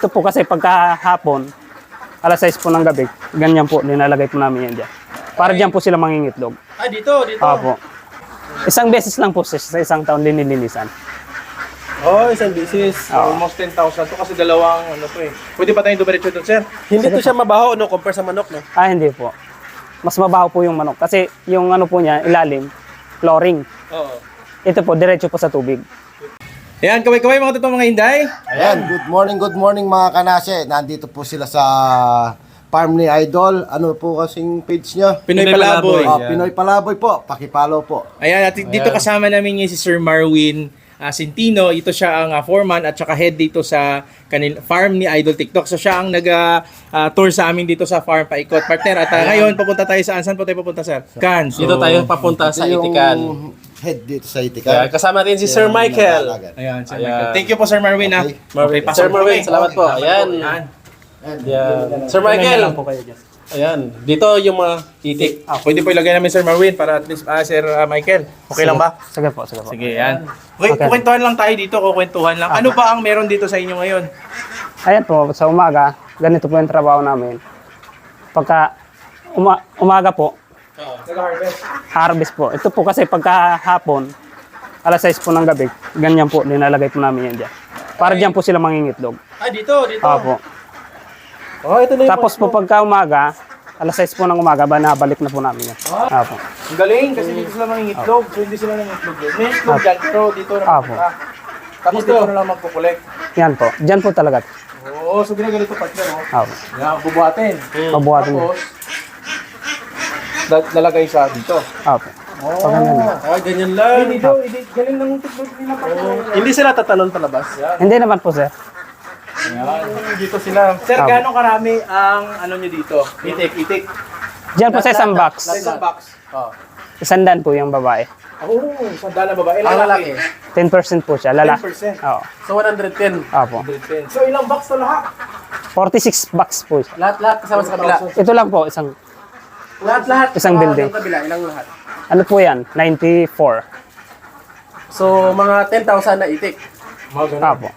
Ito po kasi pagkahapon, alas 6 po ng gabi, ganyan po, nilalagay po namin yan dyan. Para dyan po sila mangingitlog. Ah, dito, dito. Opo. Isang beses lang po sa, sa isang taon linilinisan. Oh, isang business. Oo. Almost 10,000 to kasi dalawang ano to eh. Pwede pa tayong dumiretso doon, sir? Hindi to siya mabaho no compare sa manok no. Ah, hindi po. Mas mabaho po yung manok. Kasi yung ano po niya, ilalim, flooring. Oo. Ito po, diretso po sa tubig. Yan, kaway-kaway mga totoong mga hinday. Ayan, good morning, good morning mga kanase. Nandito po sila sa farm ni Idol. Ano po kasing page niya? Pinoy Pinoy Palaboy. Ah, Pinoy Palaboy po. Pakipalo po. Ayan, at dito kasama namin yung si Sir Marwin ah, Centino. Ito siya ang ah, foreman at saka head dito sa kanil farm ni Idol TikTok. So siya ang nag-tour sa amin dito sa farm paikot partner. At ah, ngayon, papunta tayo sa saan po tayo papunta, sir? Can. So, Dito tayo papunta sa Itikan. Head dito sa Kaya Itikan. kasama rin si Sir Michael. Ayan, Sir Ayan. Michael. Thank you po, Sir Marwin. ah. Okay. Okay, pasok Sir kami. salamat po. Ayan. Ayan. Ayan. Sir Michael. po kayo dyan. Ayan. Dito yung mga titik. Ah, pwede po ilagay namin Sir Marwin para at least, ah, Sir ah, Michael. Okay lang ba? Sige po, sige po. Sige, yan. Okay, Okay. kukwentuhan lang tayo dito, kukwentuhan lang. Ano ba ang meron dito sa inyo ngayon? Ayan po, sa umaga, ganito po yung trabaho namin. Pagka uma- umaga po, Nag-harvest. harvest po. Ito po kasi pagkahapon, alas 6 po ng gabi, ganyan po, nilalagay po namin yan dyan. Para dyan po sila mangingitlog. Ah, dito, dito. Opo. Oh, ito na yung Tapos po pagka umaga, alas 6 po ng umaga, ba nabalik na po namin yan. Opo. Ang galing kasi dito sila mangingitlog. So hindi sila nangingitlog doon. May itlog dyan, pero dito na Apo. Tapos dito na lang magkukulek. Yan po. Dyan po talaga. Oo, so ginagalito partner, oh. Opo. Yan, bubuhatin. Pabuhatin mo. Tapos, da- lalagay siya dito. Opo. Oh, ganyan lang. Ah, ganyan lang. Ay, dito, hindi, galing ng titlog nila partner. Hindi sila tatalon palabas. Hindi naman po, sir. Yan, dito sila. Sir, Apo. gaano karami ang ano nyo dito? Itik, itik. Dyan po sa isang box. Sa isang box. Oh. Isang dan po yung babae. Oo, oh, sandala babae. Ang lalaki. 10% po siya. Lala. 10%. Oo. So 110. Opo. 110. So ilang box to lahat? 46 box po siya. Lahat-lahat kasama sa kabila. Ito lang po, isang, Lahat-lahat. Isang Ah, building. Kabila, ilang lahat. ano po yan? 94. So mga 10,000 na itik. Mga ganun.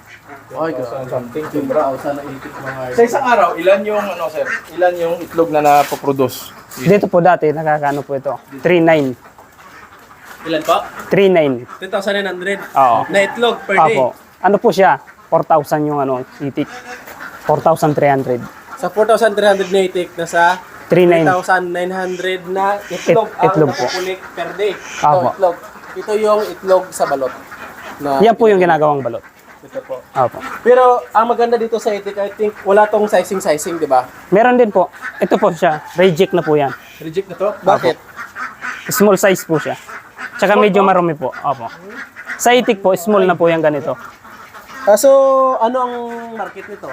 Okay, grabe. Something. 10,000 na itik mga Sa isang araw, ilan yung ano sir? Ilan yung itlog na napoproduce? Dito po dati, nakakano po ito? 39. Ilan pa? 39. 10,900 Oo. na itlog per day. Opo. Ano po siya? 4,000 yung ano, itik. 4,300. Sa 4,300 na itik, nasa 39. 3,900 na itlog It- itlog ang po. per day. Ito, Opo. itlog. Ito yung itlog sa balot. Na Yan po yung ginagawang balot. Ito po. Opo. Pero ang maganda dito sa itik, I think wala tong sizing-sizing, di ba? Meron din po. Ito po siya. Reject na po yan. Reject na to? Bakit? Small size po siya. Tsaka medyo marumi po. Opo. Sa itik po, small na po yan ganito. Ah, so, ano ang market nito?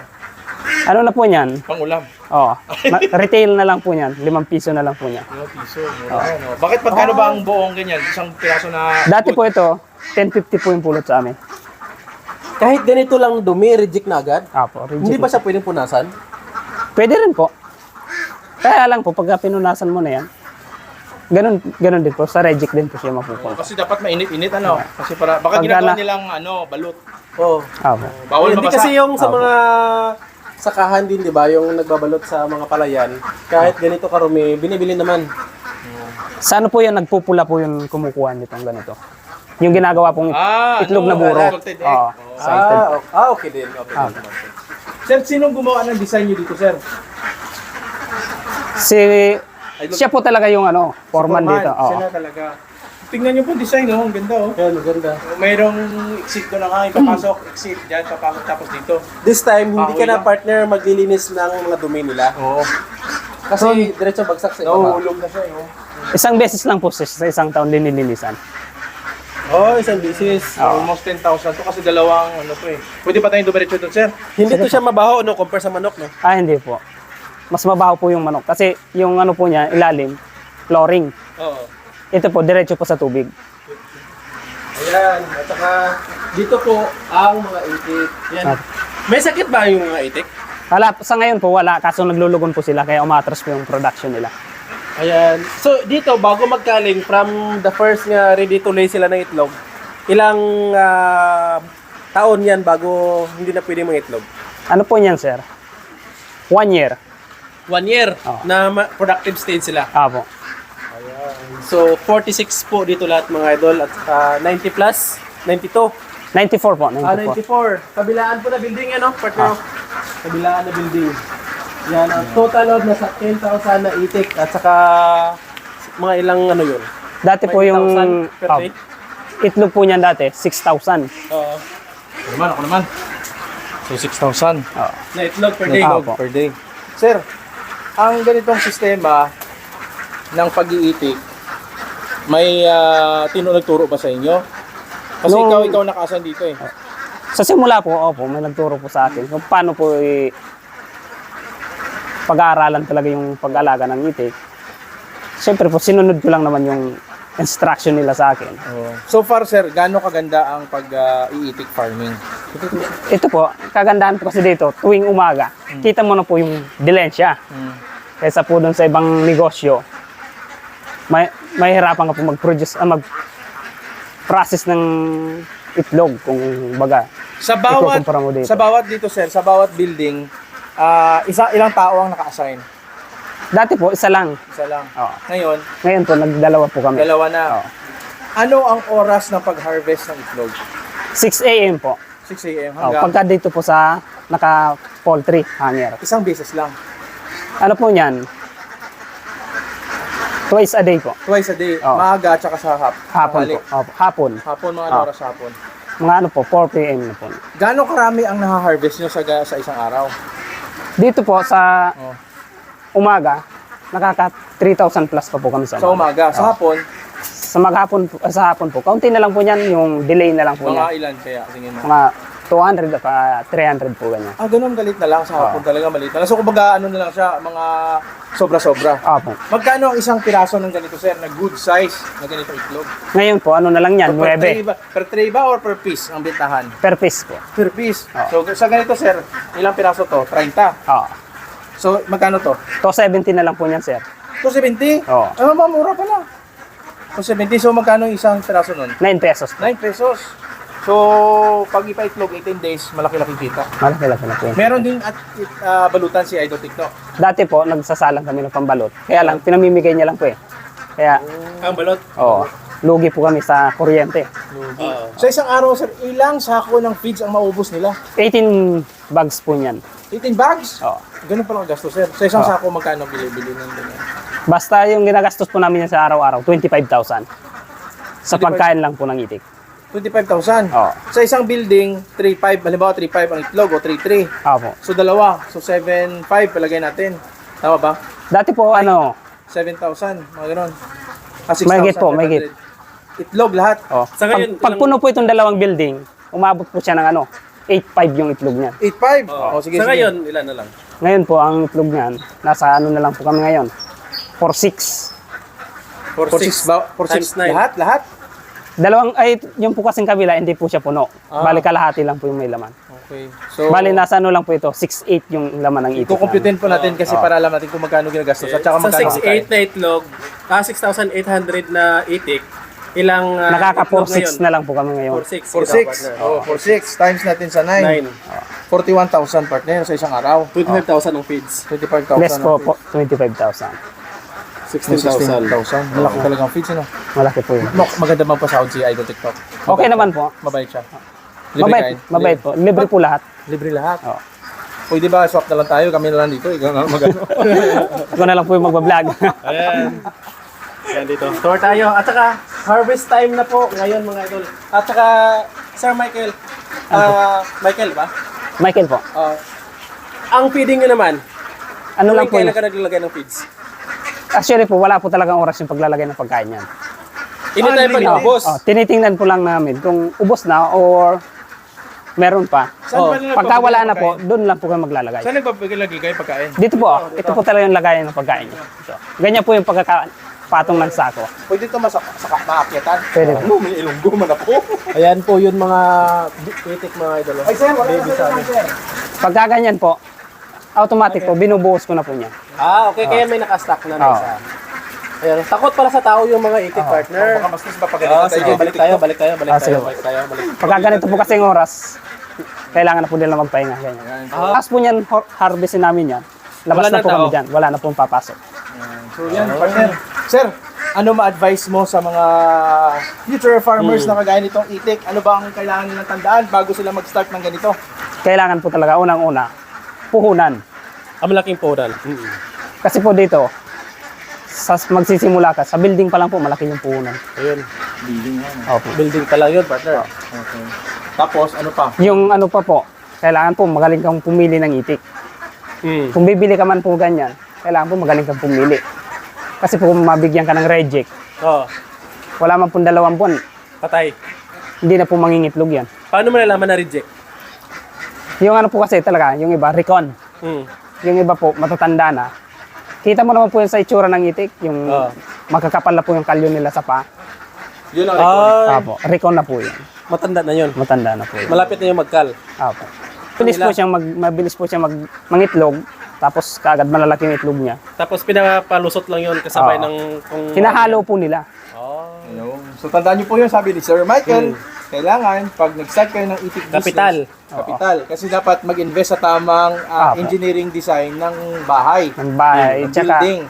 Ano na po niyan? Pang ulam. Oo. Ma- retail na lang po niyan. 5 piso na lang po niyan. 5 piso. Mura yan, oh. Bakit pagkano ba ang buong ganyan? Isang piraso na... Dati po ito, 10.50 po yung pulot sa amin. Kahit ganito lang dumi, reject na agad? Opo. Reject Hindi na ba siya pwedeng punasan? Pwede rin po. Kaya lang po, pagka pinunasan mo na yan, ganun, ganun din po. Sa reject din po siya mapupunta. Kasi dapat mainit-init ano. Kasi para... Baka Pagka ginagawa na- nilang ano, balot. Oo. Opo. Bawal Hindi mabasa. kasi yung sa Opo. Mga sakahan din, di ba? Yung nagbabalot sa mga palayan, kahit ganito karumi, binibili naman. Sa ano po yan, nagpupula po yung kumukuha nitong ganito. Yung ginagawa pong Ah, itlog ano, na buro. salted egg. Oo. Oh. Salted. Ah, o- ah, okay din. Okay Ah. din. Sir, sinong gumawa ng design nyo dito, sir? Si, siya po talaga yung ano, foreman dito. Oo. Siya na talaga. Tingnan nyo po design, oh. Ang ganda, oh. Yan, maganda. Mayroong exit doon na nga, papasok, exit, dyan, papasok, tapos dito. This time, hindi ka na lang. partner maglilinis ng mga dumi nila. Oo. Kasi diretso bagsak sa iba. Nahuhulog na siya, oh. Isang beses lang po sa, sa isang taon linilinisan. Oh, isang business. Almost 10,000 to kasi dalawang ano to eh. Pwede pa tayong dumiretso doon, sir? Hindi to siya mabaho no compare sa manok no. Ah, hindi po. Mas mabaho po yung manok. Kasi yung ano po niya, ilalim, flooring. Oo. Ito po, diretso po sa tubig. Ayan, at saka dito po ang mga itik. Yan. Ah. May sakit ba yung mga itik? Wala, sa ngayon po wala, kaso naglulugon po sila, kaya umatras po yung production nila. Ayan. So dito bago magkaling from the first nga ready to lay sila ng itlog, ilang ah, taon yan bago hindi na pwede mga itlog? Ano po niyan, sir? One year. One year Oo. na ma- productive stage sila. Apo. So, 46 po dito lahat mga idol at ah, 90 plus, 92. 94 po, Ah, 94. 94. Kabilaan po na building yan, no? Partner. Kabilaan na building. Yan, ang total load nasa 10,000 na itik at saka mga ilang ano yun? Dati po yung 20,000 per ah, day? itlog po niyan dati, 6,000. Oo. Ako naman, ako naman. So, 6,000 Oh. na itlog per Na day. itlog. Itlog per day. Sir, ang ganitong sistema ng pag-iitik, may uh, tino nagturo ba sa inyo? Kasi Nung- ikaw, ikaw nakaasan dito eh. Sa simula po, opo, may nagturo po sa akin kung paano po i- pag-aaralan talaga yung pag-alaga ng itik. Siyempre po, sinunod ko lang naman yung instruction nila sa akin. So far, sir, gaano kaganda ang pag-iitik farming? Ito po, kagandahan po kasi dito, tuwing umaga, kita mo na po yung dilensya. Mm. Kaysa po dun sa ibang negosyo, may, mahirapan ka po mag-produce, ah, mag-process ng itlog, kung baga. Sa bawat mo dito. sa bawat dito sir, sa bawat building, ah isa ilang tao ang naka-assign? Dati po, isa lang. Isa lang. Oo. Ngayon, Ngayon po, nagdalawa po kami. dalawa na. Oo. Ano ang oras ng pag-harvest ng itlog? 6 a.m. po. 6 a.m. Oh, hanggang pagka dito po sa naka-poultry hanger. isang beses lang. Ano po niyan? Twice a day po. Twice a day. Oo. Maaga at saka sa hap. Hapon po. Opo, hapon. Hapon, mga Ah. oras hapon. Mga ano po, 4 p.m. na po. Gaano karami ang naha-harvest nyo sa, ga- sa isang araw? Dito po sa Oh. umaga, nakaka 3,000 plus pa po kami sa Sa umaga. Sa Oo. hapon, Sa maghapon po, ah, sa hapon po. Kaunti na lang po niyan, yung delay na lang po mga niyan. ilan kaya? Sige mo. Mga 200 at ah, 300 po ganyan. Ah, ganun galit na lang. Sa hapon talaga maliit na lang. So, kumbaga, ano na lang siya, mga sobra-sobra. Opo. Magkano ang isang piraso ng ganito, sir, na good size na ganito itlog? Ngayon po, ano na lang yan, per, tray 9 ba, per tray ba or per piece ang bintahan? per piece po. Per piece. So, sa ganito, sir, ilang piraso to? 30. Oo. So, magkano to? To 70 na lang po niyan, sir. 270? Oo. Ah, mamura pala. 270. So, magkano yung isang piraso nun? 9 pesos po. 9 pesos. So, pag ipa-itlog 18 days, malaki-laki kita. Malaki-laki na po yun. Meron din at ah, balutan si Idol TikTok. Dati po, nagsasalang kami ng pambalot. Kaya lang, pinamimigay niya lang po eh. Kaya, Ang balot. oo, lugi po kami sa kuryente. Oo. Sa isang araw, sir, ilang sako ng feeds ang maubos nila? 18 bags po niyan. 18 bags? Oo. Ganun pala ang gastos, sir. Sa isang sako, magkano bili-bili ng ganyan? Basta yung ginagastos po namin yan sa araw-araw, 25,000. Sa pagkain lang po ng itik. 25,000. Oo. Sa isang building, 3.5, halimbawa 3.5 ang itlog o 3.3. Opo. So dalawa, so 7.5 palagay natin. Tama ba? Dati po, ano, 7,000, mga ganun. Ah, 6,000, Mahigit po, mahigit. 500. Itlog lahat. oh, Sa ngayon, pag, pag puno po itong dalawang building, umabot po siya ng ano, 8.5 yung itlog niyan. 8.5. Oo. Oh, sige, Sa sige. ngayon, ilan na lang? Ngayon po, ang itlog niyan, nasa ano na lang po kami ngayon, 4.6. 4.6 ba? 4.6 Times lahat? Lahat? Dalawang, ay, yung po kasing kabila, hindi po siya puno. Ah. Bali kalahati lang po yung may laman. Okay. So, Bali, nasa ano lang po ito, 6.8 yung laman ng itik. kukumputin po natin kasi Oo. para alam natin kung magkano ginagastos at saka sa magkano 6.8 na itlog, ah, 6,800 na itik, ilang namin. ah, Nakaka itlog 4.6 na lang po kami ngayon. 4.6. 4.6. Oh, 4.6 times natin sa 9. 9. 41,000 partner sa isang araw. 25,000 ng feeds. 25,000. Less po, ang po 25,000. 16,000. 16,000. Malaki talagang feeds, ano? Malaki po yun. No, maganda bang pasahod si Idol TikTok? Okay naman po. Mabait siya. Libre Mabait, kain? mabait po. Libre po lahat. Libre lahat. Oo. Pwede ba swap na lang tayo? Kami na lang dito. Ikaw na lang magano. Ikaw na lang po yung magbablog. Ayan. Ayan dito. Tour tayo. At saka, harvest time na po ngayon mga idol. At saka, Sir Michael. Ah, Michael ba? Michael po. Ah, ang feeding nyo naman, Ano lang po kailan yun? ka naglalagay ng feeds? Actually po, wala po talagang oras yung paglalagay ng pagkain yan. Anytime pag naubos. Oh, tinitingnan po lang namin kung ubos na or meron pa. Saan ba nila Pagka wala na po, doon lang po kayo maglalagay. Saan nagpapagilagay kayo pagkain? Dito po, ito po talaga yung lagayan ng pagkain niyo. Ito. Ganyan po yung pagkakapatong ng sako. Pwede ito masak saka maakyatan. Pwede. Ano, may ilunggo man ako. Ayan po yun mga itik mga idol. Ay, sir, wala na sir. Pagka ganyan po, automatic po, binubuhos ko na po niya. Ah, okay. Kaya may nakastock na na Oo. isa. Ayan. Takot pala sa tao yung mga itik partner. Baka mas mas ba pag Ah, sige, balik tayo, balik tayo, balik Ah, tayo, sige. balik tayo, balik. Pagka ganito po kasing oras, kailangan na po nila magpahinga. Ganyan. Ayan. Tapos po niyan, har- harvestin namin yan. Labas Wala na na po kami tao. dyan. Wala na pong papasok. So yan, partner. Sir, ano ma-advise mo sa mga future farmers na kagaya nitong itik? Ano ba ang kailangan nilang tandaan bago sila mag-start ng ganito? Kailangan po talaga, unang-una, puhunan. Ang malaking puhunan. Kasi po dito, sa magsisimula ka, sa building pa lang po, malaki yung puhunan. Ayun. Building yan. Opo. Building pa lang yun, partner. Okay. Tapos, ano pa? Yung ano pa po, kailangan po magaling kang pumili ng itik. Mm. Kung bibili ka man po ganyan, kailangan po magaling kang pumili. Kasi po kung mabigyan ka ng reject, Oh, wala man pong dalawang buwan, patay. hindi na po mangingitlog yan. Paano mo nalaman na reject? Yung ano po kasi talaga, yung iba, recon. Mm. Yung iba po, matatanda na. Kita mo naman po yun sa itsura ng itik, yung Oo. makakapal na po yung kalyo nila sa pa. Yun ang Ay, Apo, recon na po yun. matanda na yun. Matanda na po yun. Malapit na yung magkal. Apo. Mabilis po siyang mag, mabilis po siyang mag, mangitlog, tapos kaagad malalaki yung itlog niya. Tapos pinapalusot lang yun kasabay Oo. ng... Kung, Hinahalo po nila. Oh. So, tandaan niyo po yun, sabi ni Sir Michael, kailangan, pag nag-start kayo ng itik business, Kapital. Kapital. Kasi dapat mag-invest sa tamang ah, Apo. engineering design ng bahay. ng bahay, ng tsaka building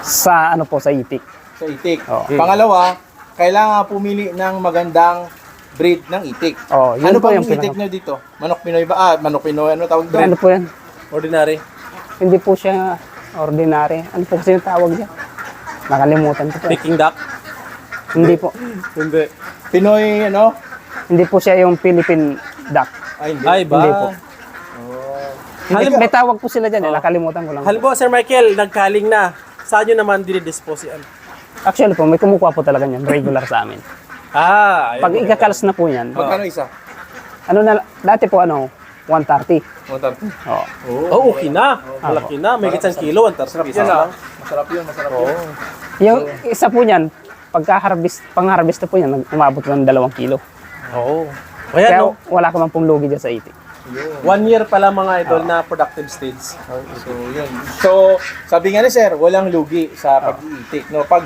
sa ano po, sa itik. sa itik. Oo. Pangalawa, kailangan pumili ng magandang breed ng itik. Oh, yun ano po ba yung yung itik pinaka- nyo dito? Manok Pinoy ba? Ah, manok Pinoy. Ano tawag doon? Ano po yan? Ordinary. Hindi po siya ordinary. Ano po kasi yung tawag niya? Nakalimutan ko po. Peking duck. Hindi po. Hindi. Pinoy, ano? Hindi po siya yung Philippine duck. Ay, hindi. Ay ba? Hindi po. Hindi, Halim- may tawag po sila dyan. Eh. Nakalimutan ko lang. Halimbawa, Sir Michael, nagkaling na. Saan nyo naman dinidispose yan? Actually po, may kumukuha po talaga yan. Regular sa amin. Ah, ayun. Pag ikakalas na po yan, Magkano isa? ano na, dati po ano, 130. Motor. Oo. Oh, okay na. Malaki na. May isang kilo. Ang tarap Yan lang. Masarap yun, masarap yun. Yung isa po niyan, pagka-harvest, pang-harvest na po yan, nag- umabot ng dalawang kilo. Oo. Kaya, Kaya no, wala ka man pong lugi dyan sa itik. one year pala mga idol na productive stage. So, yun. So, sabi nga ni sir, walang lugi sa pag-iitik. No? Pag,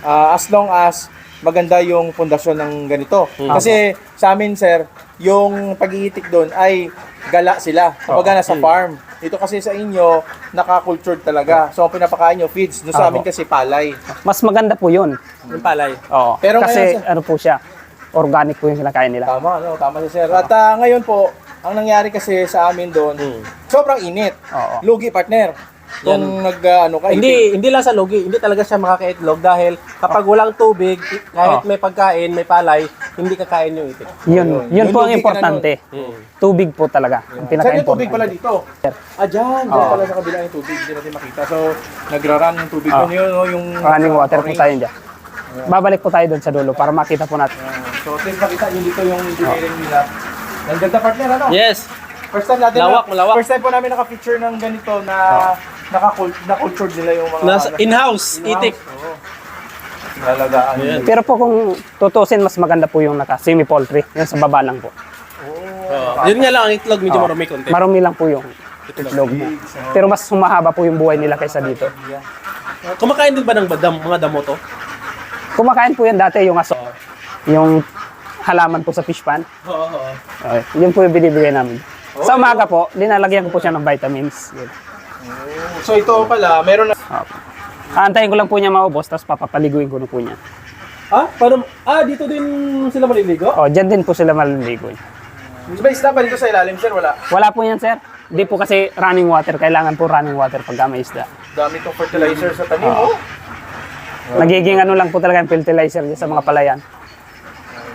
ah, as long as maganda yung pundasyon ng ganito. Kasi sa amin, sir, yung pag-iitik doon ay gala sila. Kumbaga nasa farm. Ito kasi sa inyo, naka-cultured talaga. So, ang pinapakain nyo, feeds. Doon sa amin kasi palay. Mas maganda po yun. Yung palay. Oo. Pero Kasi ngayon, ano po siya, organic po yung kinakain nila. Tama, no? Tama si sir. At ah, ngayon po, ang nangyari kasi sa amin doon, sobrang init. Oo. Lugi, partner. Kung nag, ah, ano ka, Hindi, hindi lang sa logi, hindi talaga siya makakaitlog dahil kapag walang tubig, kahit Oh. may pagkain, may palay, hindi kakain yung itik. Yun, yun Yung po ang lugi ka na importante. Tubig po talaga. Ang Saan yung tubig pala pinaka-importante. dito? Ah, dyan. Dyan Oo. pala sa kabila yung tubig. Hindi natin makita. So, nagra-run yung tubig doon yun. No? Yung Running water po tayo dyan. Babalik po tayo doon sa dulo para makita po natin. Ah, So, yung makita yung dito yung engineering nila. Ang ganda partner, ano? Yes. First time natin Lawak, na, malawak. First time po namin naka-feature ng ganito na naka-cultured nila yung mga Nasa ano, in-house, in-house. itik. Oo. Lalagaan. Ayan. Pero po kung tutusin, mas maganda po yung naka semi-poultry. Yung sa baba lang po. Oh. Yun nga lang ang itlog, medyo Oo. marumi konti. Marumi lang po yung itlog mo. Pero mas humahaba po yung buhay nila kaysa dito. Kumakain din ba ng badam, mga damo to? Kumakain po yan dati yung aso. Yung halaman po sa fish pan. Oo. oo. Okay. Yun po yung binibigay namin. Sa umaga po, linalagyan ko po siya ng vitamins. Yun. So, ito pala, meron na Okay. Aantayin ko lang po niya maubos, tapos papapaliguin ko na po niya. Ah, paano? Ah, dito din sila maliligo? O, dyan din po sila maliligo. May isda ba dito sa ilalim, sir? Wala. Wala po yan, sir. Hindi po kasi running water. Kailangan po running water pag may isda. Dami itong fertilizer sa tanim, oh. Nagiging ano lang po talaga yung fertilizer dyan sa mga palayan.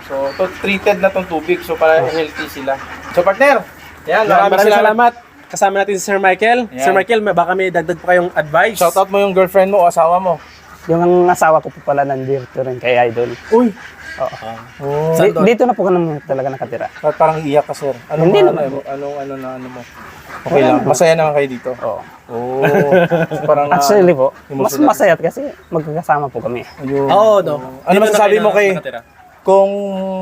So, to, treated na tong tubig. So, para healthy sila. So, partner. Yan, Maraming, maraming salamat. Kasama natin si Sir Michael. Yan. Sir Michael, may- baka may dagdag pa kayong advice. Shoutout mo yung girlfriend mo o asawa mo. Yung ang asawa ko po pala nandito rin kay Idol. Uy. Oo. Oh. Di- dito na po ka naman talaga nakatira. At parang iyak ka, sir. Anong, Hindi ano, naman. Anong, anong, ano, na, ano mo? Okay lang. Masaya naman kayo dito. Oo. Oo. parang, ah, Actually po, mas emotional. masaya kasi magkakasama po kami. ayun. Oo, no. Ano Dito na masasabi kayo mo kay- nakatira. Kung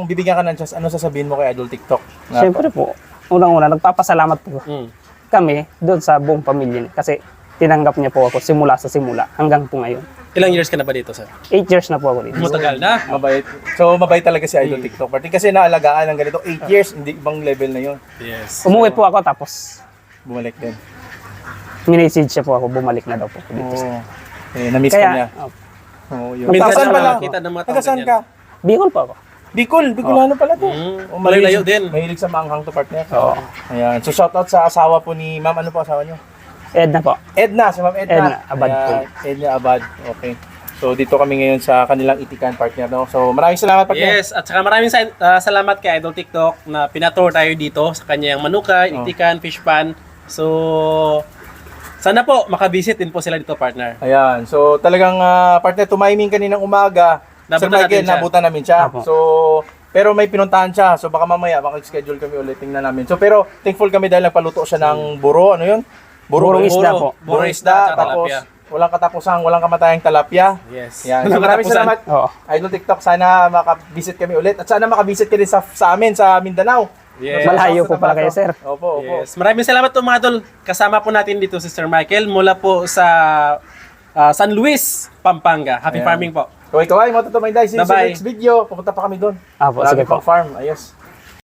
bibigyan ka ng chance, ano sasabihin mo kay Idol TikTok? Na, Siyempre po, unang-una, nagpapasalamat po Mm. Kami doon sa buong pamilya niya. Kasi tinanggap niya po ako simula sa simula hanggang po ngayon. Ilang years ka na ba dito, sir? 8 years na po ako dito. Matagal na. Mabait. So, mabait talaga si Idol TikTok Party. Kasi naalagaan ng ganito, 8 years, hindi ibang level na yun. Yes. Umuwi po ako tapos Bumalik din. minessage siya po ako, bumalik na daw po ako dito. Oo. Eh, na-miss ka niya. Kaya, oh, Oo, yun. Minsan Taga saan lang pala? nakakita ng mga tao Taga saan ganyan. ka? Bicol po ako. Bicol, Bicolano pala to. Mm, Oh, malayo din. Mahilig sa maanghang to partner. Oo. Ayan. So shoutout sa asawa po ni Ma'am. Ano po asawa niyo? Edna po. Edna, si Ma'am Edna. Edna Abad po. Edna Abad. Okay. So dito kami ngayon sa kanilang itikan partner. No? So maraming salamat partner. Yes, at saka maraming sa, ah, salamat kay Idol TikTok na pinatour tayo dito sa kanyang Manuka, Oh. Itikan, Fish Pan. So, sana po makabisit din po sila dito, partner. Ayan. So talagang ah, partner, tumiming kaninang umaga. Sir Nabutan Michael, natin siya. nabutan namin siya. Apo. So, pero may pinuntahan siya. So baka mamaya, maka-schedule kami ulit. Tingnan namin. So pero thankful kami dahil nagpaluto siya ng buro. Ano yun? Burong isda po. Burong Burong isda. at Tapos tilapia. walang katapusang, walang kamatayang talapia. Yes. Yan. So, maraming salamat. Oo. Idol TikTok, sana makabisit kami ulit. At sana makabisit ka rin sa, sa amin, sa Mindanao. Yes. Malayo po pala kayo, sir. Opo, opo. Yes. Maraming salamat po mga idol. Kasama po natin dito si Sir Michael mula po sa ah, San Luis, Pampanga. Happy Ayan. farming po. Kaway-kaway, mga tutumay dahil. Sa Bye-bye. next video. Pupunta pa kami doon. Apo, Marami sige po. pang farm. Ayos.